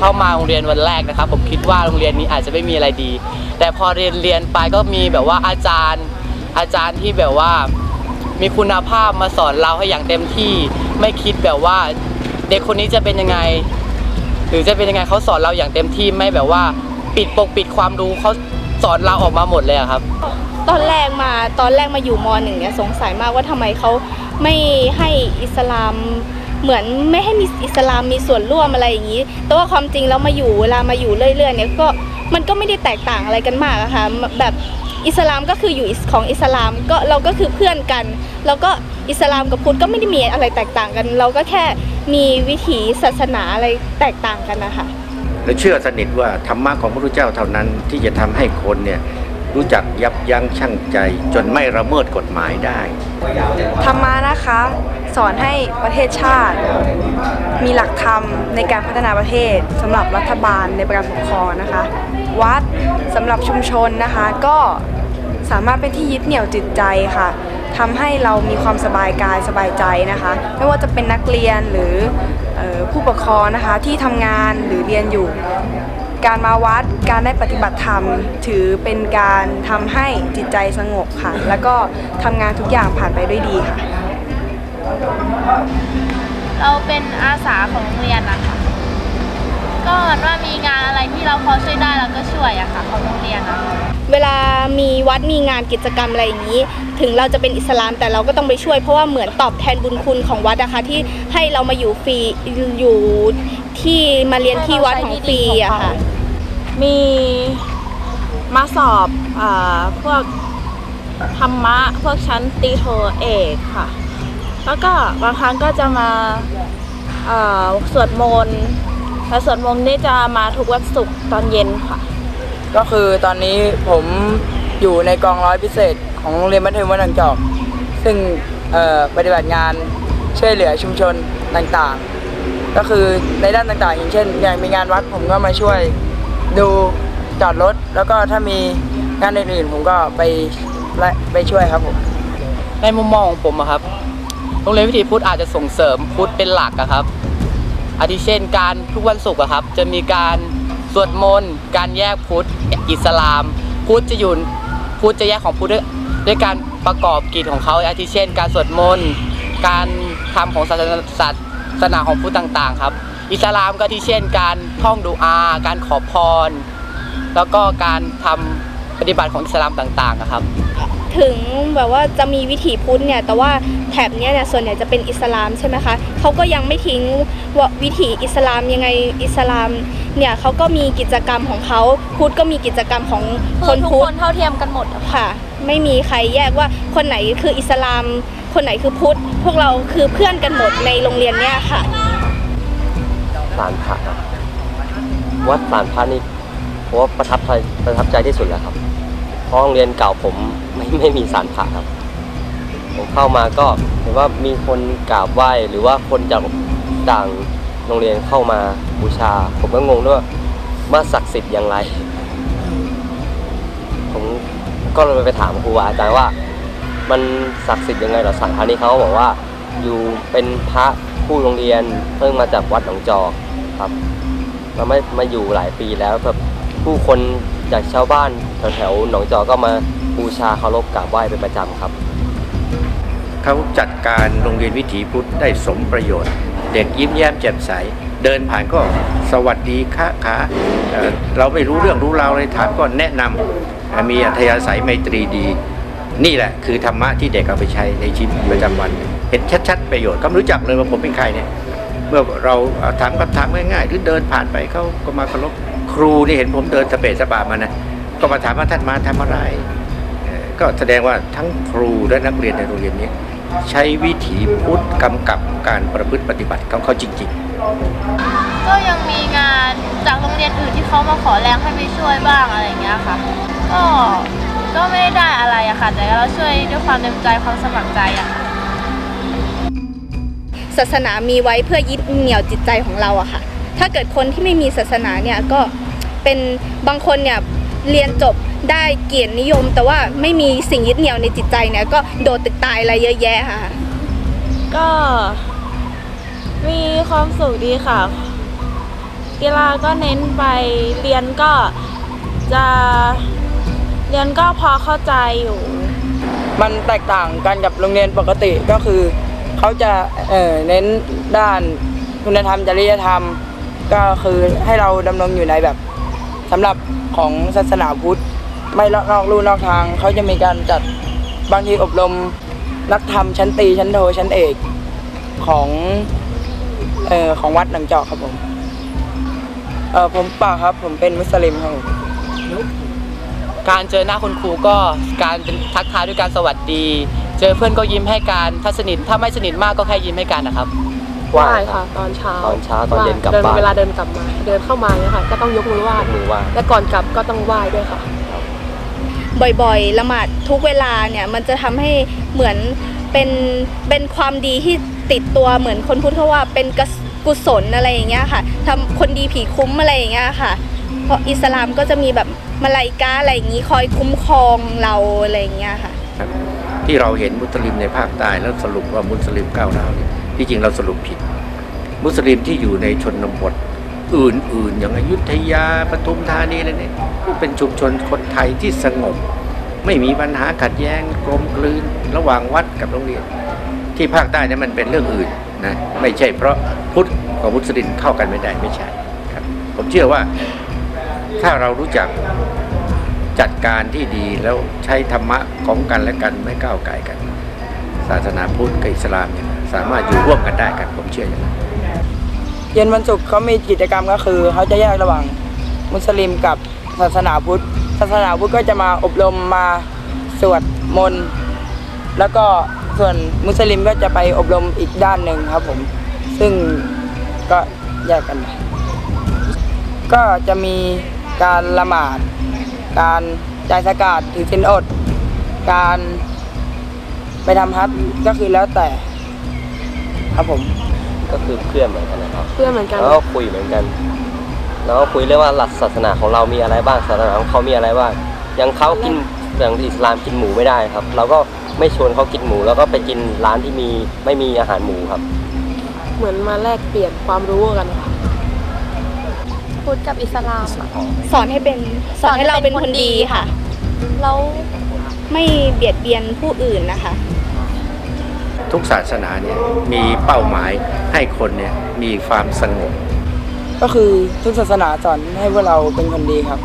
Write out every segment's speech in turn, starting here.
เข้ามาโรงเรียนวันแรกนะครับ ผมคิดว่าโรงเรียนนี้อาจจะไม่มีอะไรดี แต่พอเรียนเรียนไปก็มีแบบว่าอาจารย์อาจารย์ที่แบบว่า มีคุณภาพมาสอนเราให้อย่างเต็มที่ ไม่คิดแบบว่า เด็กคนนี้จะเป็นยังไง หรือจะเป็นยังไงเขาสอนเราอย่างเต็มที่ไม่แบบว่า ปิดปกปิดความรู้เขาสอนเราออกมาหมดเลยอะครับ ตอนแรกมาตอนแรกมาอยู่มหนึ่งเนี่ยสงสัยมากว่าทำไมเขาไม่ให้อิสลาม เหมือนไม่ให้มีอิสลามมีส่วนร่วมอะไรอย่างนี้ แต่ว่าความจริงแล้วมาอยู่เวลามาอยู่เรื่อยๆเนี่ยก็มันก็ไม่ได้แตกต่างอะไรกันมากอะค่ะแบบอิสลามก็คืออยู่ของอิสลามก็เราก็คือเพื่อนกัน แล้วก็อิสลามกับพุทธก็ไม่ได้มีอะไรแตกต่างกัน เราก็แค่มีวิถีศาสนาอะไรแตกต่างกันนะคะและเชื่อสนิทว่าธรรมะของพระพุทธเจ้าเท่านั้นที่จะทำให้คนเนี่ย รู้จักยับยั้งชั่งใจ จนไม่ละเมิดกฎหมายได้ธรรมะนะคะ สอนให้ประเทศชาติ มีหลักธรรมในการพัฒนาประเทศสำหรับรัฐบาลในการปกครองนะคะ วัดสำหรับชุมชนนะคะก็สามารถเป็นที่ยึดเหนี่ยวจิตใจค่ะทำให้เรามีความสบายกายสบายใจนะคะ ไม่ว่าจะเป็นนักเรียนหรือออผู้ปกครองนะคะที่ทำงานหรือเรียนอยู่ การมาวัดการได้ปฏิบัติธรรม ถือเป็นการทำให้จิตใจสงบค่ะ แล้วก็ทำงานทุกอย่างผ่านไปด้วยดีค่ะ เราเป็นอาสาของโรงเรียนนะคะก็เหมือนว่ามีงานอะไรที่เราพอช่วยได้เราก็ช่วยอะค่ะของโรงเรียนอะเวลามีวัดมีงานกิจกรรมอะไรอย่างนี้ ถึงเราจะเป็นอิสลามแต่เราก็ต้องไปช่วยเพราะว่าเหมือนตอบแทนบุญคุณของวัดนะคะที่ให้เรามาอยู่ฟรีอยู่ ที่มาเรียนที่วัดของฟรีอะค่ะ มีมาสอบอพวกธรรมะ พวกชั้นตีโทเอกค่ะ แล้วก็บางครั้งก็จะมาอ่าสวดมนต์แต่สวดมนต์นี่จะมาทุกวันศุกร์ตอนเย็นค่ะ ก็คือตอนนี้ผมอยู่ในกองร้อยพิเศษของโรงเรียนมัธยมวัดหนองจอก ซึ่งปฏิบัติงานช่วยเหลือชุมชนต่างๆ ก็คือในด้านต่างๆ อย่างเช่น อย่างมีงานวัดผมก็มาช่วยดูจอดรถ แล้วก็ถ้ามีงานอื่นๆผมก็ไปและไปช่วยครับผมในมุมมองของผมอะครับโรงเรียนวิถีพุทธอาจจะส่งเสริมพุทธเป็นหลักอะครับ อาทิเช่นการทุกวันศุกร์อะครับ จะมีการสวดมนต์การแยกพุทธอิสลาม พุทธจะอยู่พุทธจะแยกของพุทธด้วยด้วยการประกอบกิจของเขาอาทิเช่น การสวดมนต์การทำของศาสนา ศาสนาของพุทธต่างๆครับ อิสลามก็อาที่เช่นการท่องดูอา การขอพร แล้วก็การทำปฏิบัติของอิสลามต่างๆอะครับ ถึงแบบว่าจะมีวิถีพุทธเนี่ย แต่ว่าแถบเนี้ยเนี่ยส่วนใหญ่จะเป็นอิสลามใช่ไหมคะเขาก็ยังไม่ทิ้งว่าวิถีอิสลามยังไงอิสลามเนี่ยเขาก็มีกิจกรรมของเขาพุทธก็มีกิจกรรมของคนทุกพุทคธนเท่าเทียมกันหมดอะค่ะ ไม่มีใครแยกว่าคนไหนคืออิสลาม คนไหนคือพุทธ พวกเราคือเพื่อนกันหมดในโรงเรียนเนี่ยค่ะ สารพระวัดสารพระนี่ผมว่าประทับใจประทับใจที่สุดแล้วครับ เพราะโรงเรียนเก่าผมไม่ไม่มีสารพระครับ ผมเข้ามาก็เห็นว่ามีคนกราบไหว้หรือว่าคนจากต่างโรงเรียนเข้ามาบูชา ผมก็งงด้วยว่าว่าศักดิ์สิทธิ์อย่างไร ผมก็เลยไปถามครูบาอาจารย์ว่า มันศักดิ์สิทธิ์ยังไงเหรอสารพระนี่เขาบอกว่าอยู่เป็นพระผู้โรงเรียนเพิ่งมาจากวัดหนองจอกครับมาไม่มาอยู่หลายปีแล้วแบบผู้คนจากชาวบ้านแถวๆหนองจอกก็มาบูชาเคารพกราบไหว้เป็นประจำครับเขาจัดการโรงเรียนวิถีพุทธได้สมประโยชน์ เด็กยิ้มแย้มแจ่มใส เดินผ่านก็สวัสดีค่ะขาเอ่อเราไม่รู้เรื่องรู้ราวเลยถามก็แนะนำมีอัธยาศัยไมตรีดี นี่แหละคือธรรมะที่เด็กเอาไปใช้ในชีวิตประจำวัน เห็นชัดๆประโยชน์ก็รู้จักเลยว่าผมเป็นใครเนี่ยเมื่อเราถามคำถามง่ายๆหรือเดินผ่านไปเขาก็มาเคารพครูนี่เห็นผมเดินสเปซสปามานะก็มาถามว่าท่านมาทำอะไร ก็แสดงว่าทั้งครูและนักเรียนในโรงเรียนนี้ ใช้วิถีพุทธกำกับการประพฤติปฏิบัติของเขาจริง ๆ ก็ยังมีงานจากโรงเรียนอื่นที่เขามาขอแรงให้ไปช่วยบ้างอะไรอย่างเงี้ยค่ะก็ ก็ไม่ได้อะไรอะค่ะ แต่เราช่วยด้วยความเต็มใจความสมัครใจอะค่ะศาสนามีไว้เพื่อยึดเหนี่ยวจิตใจของเราอะค่ะ ถ้าเกิดคนที่ไม่มีศาสนาเนี่ยก็เป็นบางคนเนี่ยเรียนจบได้เกียรตินิยม แต่ว่าไม่มีสิ่งยึดเหนี่ยวในจิตใจเนี่ยก็โดดตึกตายอะไรเยอะแยะค่ะ ก็มีความสุขดีค่ะ กีฬาก็เน้นไปเรียนก็จะ เรียนก็พอเข้าใจอยู่ มันแตกต่างกันกับโรงเรียนปกติก็คือเขาจะเอ่อเน้นด้านคุณธรรมจริยธรรม ก็คือให้เราดำรงอยู่ในแบบสำหรับของศาสนาพุทธไม่นอกลู่นอกทางเขาจะมีการจัดบางทีอบรมนักธรรมชั้นตีชั้นโทชั้นเอกของเอ่อของวัดหนังจอกครับผมเอ่อผมป่าครับผมเป็นมุสลิมครับผม การเจอหน้าคุณครูก็การเป็นทักทายด้วยการสวัสดี เจอเพื่อนก็ยิ้มให้กันถ้าสนิทถ้าไม่สนิทมากก็แค่ยิ้มให้กันนะครับ ไหว้ไหว้ครัค่ะบตอนเช้าตอนเช้าตอนเย็นกลับดิบ้านเวลาเดินกลับมา เดินเข้ามาเนี่ยค่ะ ก็ต้องยกมือไหว้ยกมือไหว้และก่อนกลับก็ต้องไหว้ด้วยค่ะ บ่อยๆละหมาดทุกเวลาเนี่ยมันจะทำให้เหมือนเป็นเป็นความดีที่ติดตัวเหมือนคนพูดเขาว่าเป็นกสกุศลอะไรอย่างเงี้ยค่ะทำคนดีผีคุ้มอะไรอย่างเงี้ยค่ะเพ ราะอิสลามก็จะมีแบบมาลายกาอะไรอย่างงี้คอยคุ้มครองเราอะไรอย่างเงี้ยค่ะ ที่เราเห็นมุสลิมในภาคใต้แล้วสรุปว่ามุสลิมก้าวร้าวเนี่ยที่จริงเราสรุปผิด มุสลิมที่อยู่ในชนบทอื่นๆ อย่างอยุธยาปทุมธานีอะไรเนี่ยก็เป็นชุมชนคนไทยที่สงบ ไม่มีปัญหาขัดแย้งกลมกลืนระหว่างวัดกับโรงเรียน ที่ภาคใต้เนี่ยมันเป็นเรื่องอื่นนะไม่ใช่เพราะพุทธกับมุสลิมเข้ากันไม่ได้ไม่ใช่ครับ ผมเชื่อว่า ถ้าเรารู้จักจัดการที่ดีแล้วใช้ธรรมะของกันและกันไม่ก้าวไก่กัน ศาสนาพุทธกับอิสลามเนี่ยสามารถอยู่ร่วมกันได้กันผมเชื่ออย่างนั้นเย็นวันศุกร์เขามีกิจกรรมก็คือ เขาจะแยกระหว่างมุสลิมกับศาสนาพุทธศาสนาพุทธก็จะมาอบรมมาสวดมนต์แล้วก็ส่วนมุสลิมก็จะไปอบรมอีกด้านหนึ่งครับผม ซึ่งก็แยกกันไปก็จะมี การละหมาด การจ่ายสกาดถือศีลอด การไปทำฮัทก็คือแล้วแต่ ครับผม ก็คือเพื่อนเหมือนกันนะครับ เพื่อนเหมือนกัน แล้วก็คุยเหมือนกัน แล้วก็คุยเรื่องว่าหลักศาสนาของเรามีอะไรบ้างศาสนาของเขามีอะไรบ้างอย่างเขากินอย่างอิสลามกินหมูไม่ได้ครับ เราก็ไม่ชวนเขากินหมู แล้วก็ไปกินร้านที่มีไม่มีอาหารหมูครับ เหมือนมาแลกเปลี่ยนความรู้กันค่ะ พุทธกับอิสลามอะสอนให้เป็นสอนให้เราเป็นคนดีค่ะ แล้วไม่เบียดเบียนผู้อื่นนะคะ ทุกศาสนาเนี่ยมีเป้าหมายให้คนเนี่ยมีความสงบก็คือทุกศาสนาสอนให้พวกเราเป็นคนดีครับ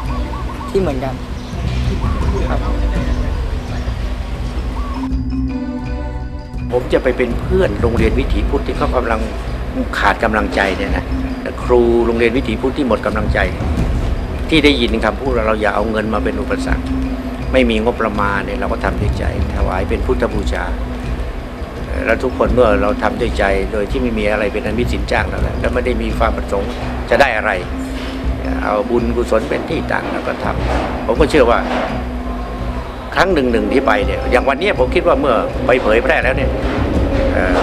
ที่เหมือนกันผมจะไปเป็นเพื่อนโรงเรียนวิถีพุทธที่เขากำลัง ขาดกำลังใจเนี่ยนะครูโรงเรียนวิถีพุทธที่หมดกำลังใจ ที่ได้ยินคำพูดว่าเราอย่าเอาเงินมาเป็นอุปสรรค ไม่มีงบประมาณเนี่ยเราก็ทำด้วยใจถวายเป็นพุทธบูชาแล้วทุกคนเมื่อเราทำด้วยใจโดยที่ไม่มีอะไรเป็นอนมิสินจ้างแล้วแหละแล้วไม่ได้มีความประสงค์จะได้อะไร เอาบุญกุศลเป็นที่ตั้งแล้วก็ทำผมก็เชื่อว่าครั้งหนึ่งหนึ่งที่ไปเนี่ยอย่างวันนี้ผมคิดว่าเมื่อไปเผยแพร่แล้วเนี่ย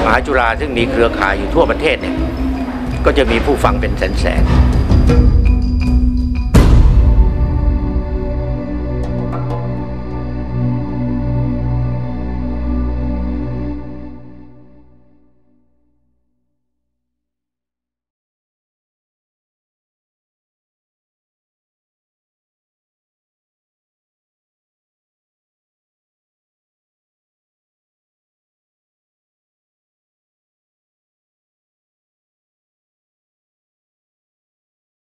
มหาจุฬาซึ่งมีเครือข่ายอยู่ทั่วประเทศเนี่ยก็จะมีผู้ฟังเป็นแสนแสน